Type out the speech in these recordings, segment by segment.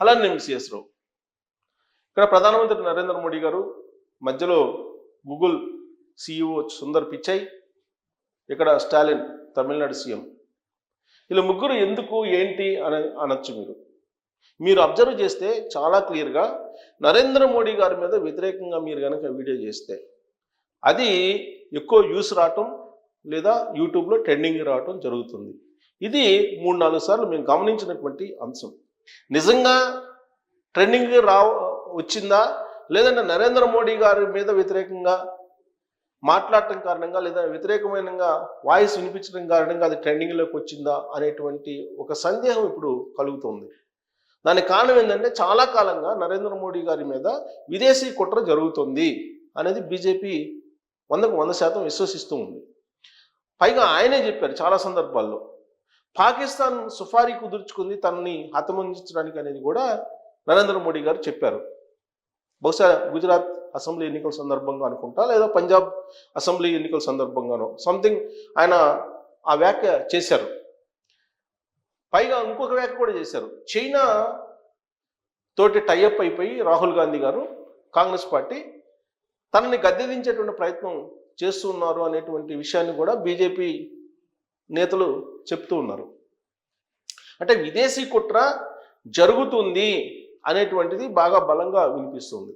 అలానే ఎంసీఎస్ రావు ఇక్కడ ప్రధానమంత్రి నరేంద్ర మోడీ గారు మధ్యలో గూగుల్ సిఇఓ సుందర్ పిచ్చై ఇక్కడ స్టాలిన్ తమిళనాడు సీఎం. ఇలా ముగ్గురు ఎందుకు ఏంటి అని అనొచ్చు మీరు. మీరు అబ్జర్వ్ చేస్తే చాలా క్లియర్గా నరేంద్ర మోడీ గారి మీద వ్యతిరేకంగా మీరు కనుక వీడియో చేస్తే అది ఎక్కువ యూస్ రావటం లేదా యూట్యూబ్లో ట్రెండింగ్ రావటం జరుగుతుంది. ఇది మూడు నాలుగు సార్లు మేము గమనించినటువంటి అంశం. నిజంగా ట్రెండింగ్ రా వచ్చిందా? లేదంటే నరేంద్ర మోడీ గారి మీద వ్యతిరేకంగా మాట్లాడటం కారణంగా లేదా వ్యతిరేకమైన వాయిస్ వినిపించడం కారణంగా అది ట్రెండింగ్లోకి వచ్చిందా అనేటువంటి ఒక సందేహం ఇప్పుడు కలుగుతుంది. దానికి కారణం ఏంటంటే చాలా కాలంగా నరేంద్ర మోడీ గారి మీద విదేశీ కుట్ర జరుగుతుంది అనేది బీజేపీ వందకు వంద శాతం విశ్వసిస్తూ ఉంది. పైగా ఆయనే చెప్పారు చాలా సందర్భాల్లో పాకిస్తాన్ సుఫారీ కుదుర్చుకుంది తనని హతమందించడానికి అనేది కూడా నరేంద్ర మోడీ గారు చెప్పారు. బహుశా గుజరాత్ అసెంబ్లీ ఎన్నికల సందర్భంగా అనుకుంటా లేదా పంజాబ్ అసెంబ్లీ ఎన్నికల సందర్భంగానో సంథింగ్ ఆయన ఆ వ్యాఖ్య చేశారు. పైగా ఇంకొక వ్యాఖ్య కూడా చేశారు. చైనా తోటి టైఅప్ అయిపోయి రాహుల్ గాంధీ గారు కాంగ్రెస్ పార్టీ తనని గద్దెదించేటువంటి ప్రయత్నం చేస్తున్నారు అనేటువంటి విషయాన్ని కూడా బీజేపీ నేతలు చెప్తూ ఉన్నారు. అంటే విదేశీ కుట్ర జరుగుతుంది అనేటువంటిది బాగా బలంగా వినిపిస్తుంది.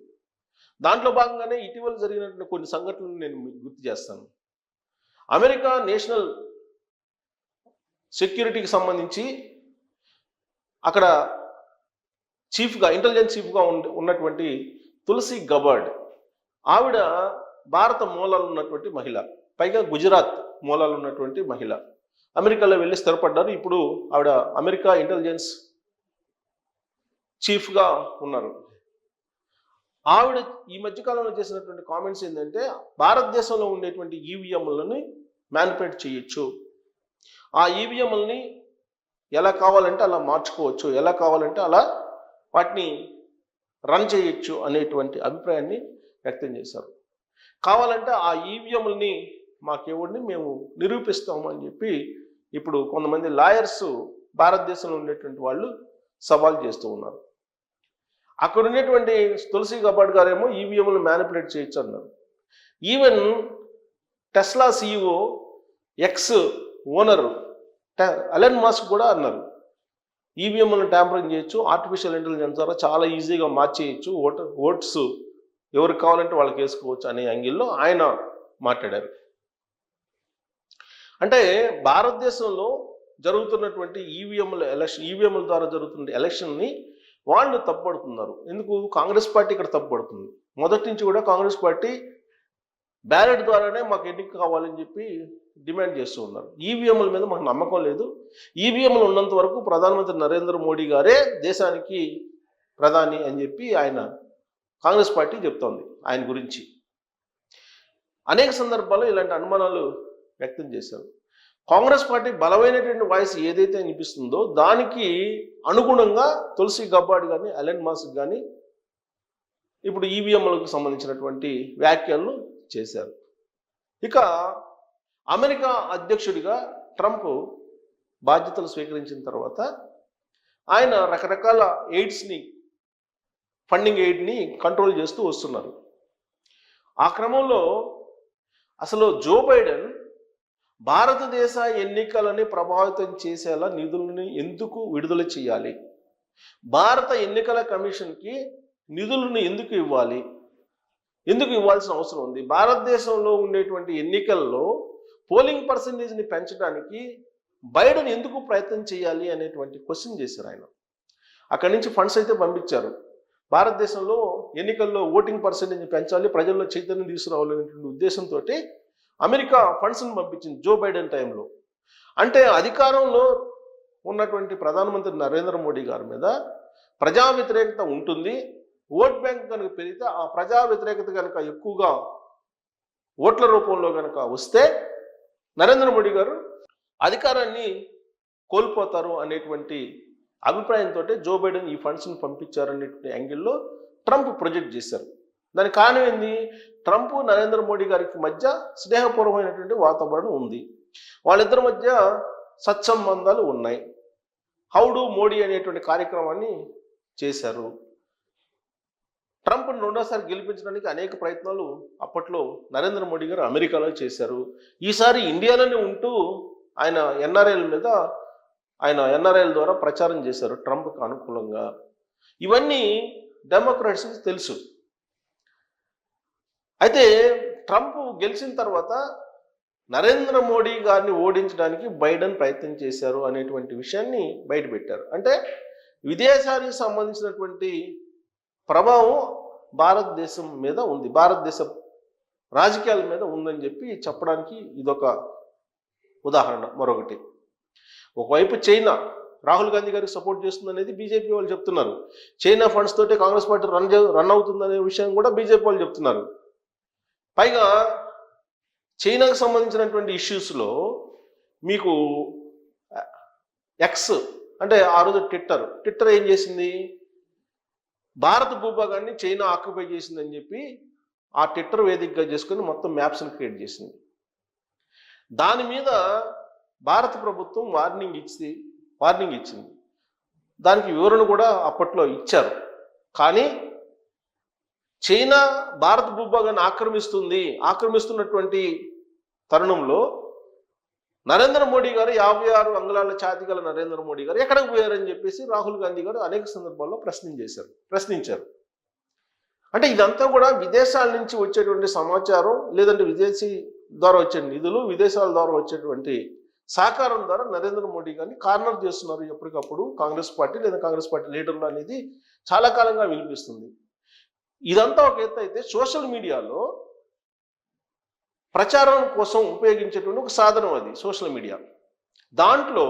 దాంట్లో భాగంగానే ఇటీవల జరిగినటువంటి కొన్ని సంఘటనలు నేను గుర్తు చేస్తాను. అమెరికా నేషనల్ సెక్యూరిటీకి సంబంధించి అక్కడ చీఫ్గా ఇంటెలిజెన్స్ చీఫ్గా ఉన్నటువంటి తులసి గబర్డ్ ఆవిడ భారత మూలాలు ఉన్నటువంటి మహిళ పైగా గుజరాత్ మూలాలు ఉన్నటువంటి మహిళ. అమెరికాలో వెళ్ళి స్థిరపడ్డారు. ఇప్పుడు ఆవిడ అమెరికా ఇంటెలిజెన్స్ చీఫ్గా ఉన్నారు. ఆవిడ ఈ మధ్యకాలంలో చేసినటువంటి కామెంట్స్ ఏంటంటే భారతదేశంలో ఉండేటువంటి ఈవీఎంలని మ్యానిపులేట్ చేయొచ్చు. ఆ ఈవీఎంలని ఎలా కావాలంటే అలా మార్చుకోవచ్చు. ఎలా కావాలంటే అలా వాటిని రన్ చేయొచ్చు అనేటువంటి అభిప్రాయాన్ని వ్యక్తం చేశారు. కావాలంటే ఆ ఈవీఎంలని మాకేవుడిని మేము నిరూపిస్తాము అని చెప్పి ఇప్పుడు కొంతమంది లాయర్స్ భారతదేశంలో ఉండేటువంటి వాళ్ళు సవాల్ చేస్తూ ఉన్నారు. అక్కడ ఉన్నటువంటి తులసి గబాడ్ గారేమో ఈవీఎంలు మ్యానిపులేట్ చేయొచ్చు అన్నారు even Tesla CEO X owner Elon Musk కూడా అన్నారు. ఈవీఎంలను ట్యాంపరింగ్ చేయొచ్చు ఆర్టిఫిషియల్ ఇంటెలిజెన్స్ ద్వారా చాలా ఈజీగా మార్చేయచ్చు ఓటర్ ఓట్స్ ఎవరికి కావాలంటే వాళ్ళకి వేసుకోవచ్చు అనే యాంగిల్లో ఆయన మాట్లాడారు. అంటే భారతదేశంలో జరుగుతున్నటువంటి ఈవీఎంల ఎలక్షన్ ఈవీఎంల ద్వారా జరుగుతున్న ఎలక్షన్ని వాళ్ళు తప్పుపడుతున్నారు. ఎందుకు? కాంగ్రెస్ పార్టీ ఇక్కడ తప్పుపడుతుంది. మొదటి నుంచి కూడా కాంగ్రెస్ పార్టీ బ్యాలెట్ ద్వారానే మాకు ఎన్నిక కావాలని చెప్పి డిమాండ్ చేస్తూ ఉన్నారు. ఈవీఎంల మీద మాకు నమ్మకం లేదు. ఈవీఎంలు ఉన్నంత వరకు ప్రధానమంత్రి నరేంద్ర మోడీ గారే దేశానికి ప్రధాని అని చెప్పి ఆయన కాంగ్రెస్ పార్టీ చెప్తోంది ఆయన గురించి. అనేక సందర్భాల్లో ఇలాంటి అనుమానాలు వ్యక్తం చేశారు. కాంగ్రెస్ పార్టీ బలమైనటువంటి వాయిస్ ఏదైతే అనిపిస్తుందో దానికి అనుగుణంగా తులసి గబ్బాడ్ కానీ అలెన్ మాస్క్ కానీ ఇప్పుడు ఈవీఎంలకు సంబంధించినటువంటి వ్యాఖ్యలను చేశారు. ఇక అమెరికా అధ్యక్షుడిగా ట్రంప్ బాధ్యతలు స్వీకరించిన తర్వాత ఆయన రకరకాల ఎయిడ్స్ని ఫండింగ్ ఎయిడ్ని కంట్రోల్ చేస్తూ వస్తున్నారు. ఆ క్రమంలో అసలు జో బైడెన్ భారతదేశ ఎన్నికలని ప్రభావితం చేసేలా నిధులని ఎందుకు విడుదల చేయాలి? భారత ఎన్నికల కమిషన్కి నిధులను ఎందుకు ఇవ్వాలి? ఎందుకు ఇవ్వాల్సిన అవసరం ఉంది? భారతదేశంలో ఉండేటువంటి ఎన్నికల్లో పోలింగ్ పర్సంటేజ్ని పెంచడానికి బైడెన్ ఎందుకు ప్రయత్నం చేయాలి అనేటువంటి క్వశ్చన్ చేశారు ఆయన. అక్కడి నుంచి ఫండ్స్ అయితే పంపించారు. భారతదేశంలో ఎన్నికల్లో ఓటింగ్ పర్సంటేజ్ పెంచాలి ప్రజల్లో చైతన్యం తీసుకురావాలనేటువంటి ఉద్దేశంతో అమెరికా ఫండ్స్ని పంపించింది జో బైడెన్ టైంలో. అంటే అధికారంలో ఉన్నటువంటి ప్రధానమంత్రి నరేంద్ర మోడీ గారి మీద ప్రజా వ్యతిరేకత ఉంటుంది. ఓట్ బ్యాంక్ కనుక పెరిగితే ఆ ప్రజా వ్యతిరేకత కనుక ఎక్కువగా ఓట్ల రూపంలో కనుక వస్తే నరేంద్ర మోడీ గారు అధికారాన్ని కోల్పోతారు అనేటువంటి అభిప్రాయంతో జో బైడెన్ ఈ ఫండ్స్ని పంపించారనేటువంటి యాంగిల్లో ట్రంప్ ప్రొజెక్ట్ చేశారు. దానికి కారణం ఏంది? ట్రంప్ నరేంద్ర మోడీ గారికి మధ్య స్నేహపూర్వమైనటువంటి వాతావరణం ఉంది. వాళ్ళిద్దరి మధ్య సత్సంబంధాలు ఉన్నాయి. హౌడు మోడీ అనేటువంటి కార్యక్రమాన్ని చేశారు. ట్రంప్ను రెండోసారి గెలిపించడానికి అనేక ప్రయత్నాలు అప్పట్లో నరేంద్ర మోడీ గారు అమెరికాలో చేశారు. ఈసారి ఇండియాలోనే ఉంటూ ఆయన ఎన్ఆర్ఐల మీద ఆయన ఎన్ఆర్ఐల ద్వారా ప్రచారం చేశారు ట్రంప్కి అనుకూలంగా. ఇవన్నీ డెమోక్రాట్స్కి తెలుసు. అయితే ట్రంప్ గెలిచిన తర్వాత నరేంద్ర మోడీ గారిని ఓడించడానికి బైడెన్ ప్రయత్నం చేశారు అనేటువంటి విషయాన్ని బయటపెట్టారు అంటే విదేశానికి సంబంధించినటువంటి ప్రభావం భారతదేశం మీద ఉంది. భారతదేశ రాజకీయాల మీద ఉందని చెప్పి చెప్పడానికి ఇదొక ఉదాహరణ మరొకటి. ఒకవైపు చైనా రాహుల్ గాంధీ గారికి సపోర్ట్ చేస్తుంది అనేది బీజేపీ వాళ్ళు చెప్తున్నారు. చైనా ఫండ్స్ తోటే కాంగ్రెస్ పార్టీ రన్ రన్ అవుతుందనే విషయం కూడా బీజేపీ వాళ్ళు చెప్తున్నారు. పైగా చైనాకు సంబంధించినటువంటి ఇష్యూస్లో మీకు ఎక్స్ అంటే ఆ రోజు ట్విట్టర్ ట్విట్టర్ ఏం చేసింది? భారత భూభాగాన్ని చైనా ఆక్యుపై చేసిందని చెప్పి ఆ ట్విట్టర్ వేదికగా చేసుకుని మొత్తం మ్యాప్స్ని క్రియేట్ చేసింది. దాని మీద భారత ప్రభుత్వం వార్నింగ్ ఇచ్చి వార్నింగ్ ఇచ్చింది. దానికి వివరణ కూడా అప్పట్లో ఇచ్చారు. కానీ చైనా భారత భూభాగాన్ని ఆక్రమిస్తుంది ఆక్రమిస్తున్నటువంటి తరుణంలో నరేంద్ర మోడీ గారు యాభై ఆరు అంగుళాల ఛాతి గల నరేంద్ర మోడీ గారు ఎక్కడికి పోయారని చెప్పేసి రాహుల్ గాంధీ గారు అనేక సందర్భాల్లో ప్రశ్నించేశారు ప్రశ్నించారు. అంటే ఇదంతా కూడా విదేశాల నుంచి వచ్చేటువంటి సమాచారం లేదంటే విదేశీ ద్వారా వచ్చే నిధులు విదేశాల ద్వారా వచ్చేటువంటి సహకారం ద్వారా నరేంద్ర మోడీ గారిని కార్నర్ చేస్తున్నారు ఎప్పటికప్పుడు కాంగ్రెస్ పార్టీ లేదా కాంగ్రెస్ పార్టీ లీడర్లు అనేది చాలా కాలంగా వినిపిస్తుంది. ఇదంతా ఒక ఎత్తు అయితే సోషల్ మీడియాలో ప్రచారం కోసం ఉపయోగించేటువంటి ఒక సాధనం అది సోషల్ మీడియా. దాంట్లో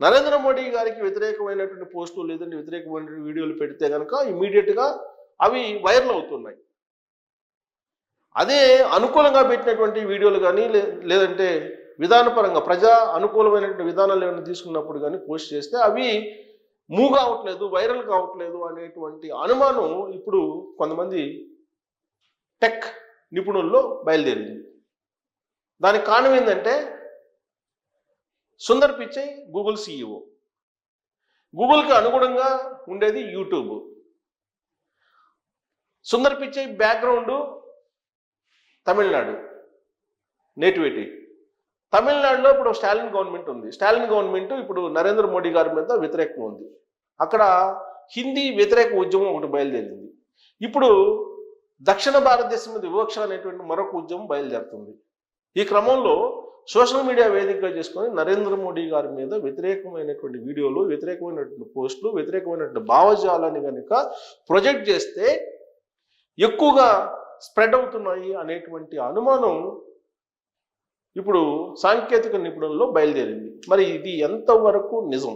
నరేంద్ర మోడీ గారికి వ్యతిరేకమైనటువంటి పోస్టులు లేదంటే వ్యతిరేకమైనటువంటి వీడియోలు పెడితే కనుక ఇమీడియట్గా అవి వైరల్ అవుతున్నాయి. అదే అనుకూలంగా పెట్టినటువంటి వీడియోలు కానీ లేదంటే విధానపరంగా ప్రజా అనుకూలమైనటువంటి విధానాలు ఏమైనా తీసుకున్నప్పుడు కానీ పోస్ట్ చేస్తే అవి మూవ్ కావట్లేదు వైరల్ కావట్లేదు అనేటువంటి అనుమానం ఇప్పుడు కొంతమంది టెక్ నిపుణుల్లో బయలుదేరింది. దానికి కారణం ఏంటంటే సుందర్ పిచ్చై గూగుల్ సీఈఓ. గూగుల్కి అనుగుణంగా ఉండేది YouTube. Sundar Pichai background Tamil Nadu. Nativity. తమిళనాడులో ఇప్పుడు స్టాలిన్ గవర్నమెంట్ ఉంది. స్టాలిన్ గవర్నమెంట్ ఇప్పుడు నరేంద్ర మోడీ గారి మీద వ్యతిరేకం ఉంది. అక్కడ హిందీ వ్యతిరేక ఉద్యమం ఒకటి బయలుదేరింది. ఇప్పుడు దక్షిణ భారతదేశం మీద వివక్ష అనేటువంటి మరొక ఉద్యమం బయలుదేరుతుంది. ఈ క్రమంలో సోషల్ మీడియా వేదికగా చేసుకొని నరేంద్ర మోడీ గారి మీద వ్యతిరేకమైనటువంటి వీడియోలు వ్యతిరేకమైనటువంటి పోస్టులు వ్యతిరేకమైనటువంటి భావజాలాన్ని కనుక ప్రొజెక్ట్ చేస్తే ఎక్కువగా స్ప్రెడ్ అవుతున్నాయి అనేటువంటి అనుమానం ఇప్పుడు సాంకేతిక నిపుణుల్లో బయలుదేరింది. మరి ఇది ఎంతవరకు నిజం?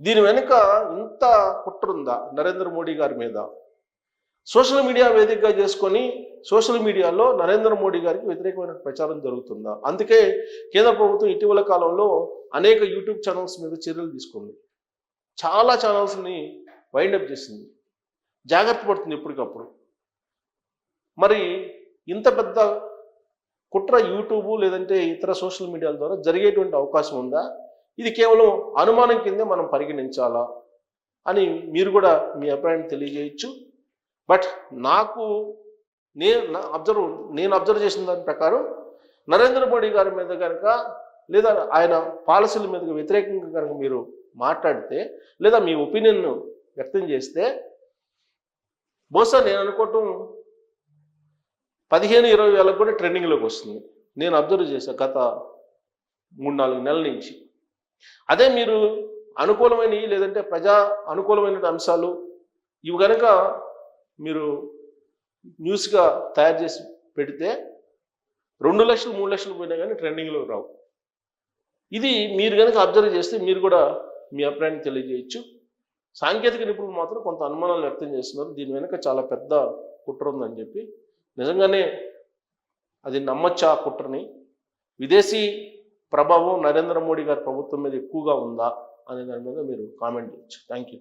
దీని వెనుక ఇంత కుట్రుందా నరేంద్ర మోడీ గారి మీద? సోషల్ మీడియా వేదికగా చేసుకొని సోషల్ మీడియాలో నరేంద్ర మోడీ గారికి వ్యతిరేకమైన ప్రచారం జరుగుతుందా? అందుకే కేంద్ర ప్రభుత్వం ఇటీవల కాలంలో అనేక యూట్యూబ్ ఛానల్స్ మీద చర్యలు తీసుకుంది. చాలా ఛానల్స్ని వైండప్ చేసింది. జాగ్రత్త పడుతుంది ఎప్పటికప్పుడు మరి ఇంత పెద్ద కుట్ర యూట్యూబ్ లేదంటే ఇతర సోషల్ మీడియాల ద్వారా జరిగేటువంటి అవకాశం ఉందా? ఇది కేవలం అనుమానం కిందే మనం పరిగణించాలా? అని మీరు కూడా మీ అభిప్రాయం తెలియజేయచ్చు. బట్ నాకు నేను అబ్జర్వ్ నేను అబ్జర్వ్ చేసిన దాని ప్రకారం నరేంద్ర మోడీ గారి మీద కనుక లేదా ఆయన పాలసీల మీద వ్యతిరేకంగా కనుక మీరు మాట్లాడితే లేదా మీ ఒపీనియన్ వ్యక్తం చేస్తే బహుశా నేను అనుకోవటం పదిహేను ఇరవై వేలకు కూడా ట్రెండింగ్లోకి వస్తుంది. నేను అబ్జర్వ్ చేశాను గత మూడు నాలుగు నెలల నుంచి. అదే మీరు అనుకూలమైనవి లేదంటే ప్రజా అనుకూలమైన అంశాలు ఇవి కనుక మీరు న్యూస్గా తయారు చేసి పెడితే రెండు లక్షలు మూడు లక్షలు పోయినా కానీ ట్రెండింగ్లో రావు. ఇది మీరు కనుక అబ్జర్వ్ చేస్తే మీరు కూడా మీ అభిప్రాయాన్ని తెలియజేయచ్చు. సాంకేతిక నిపుణులు మాత్రం కొంత అనుమానాలు వ్యక్తం చేస్తున్నారు. దీని వెనుక చాలా పెద్ద కుట్ర ఉందని చెప్పి నిజంగానే అది నమ్మచ్చా ఆ కుట్రని? విదేశీ ప్రభావం నరేంద్ర మోడీ గారి ప్రభుత్వం మీద ఎక్కువగా ఉందా అనే దాని మీద మీరు కామెంట్ చేయొచ్చు. Thank you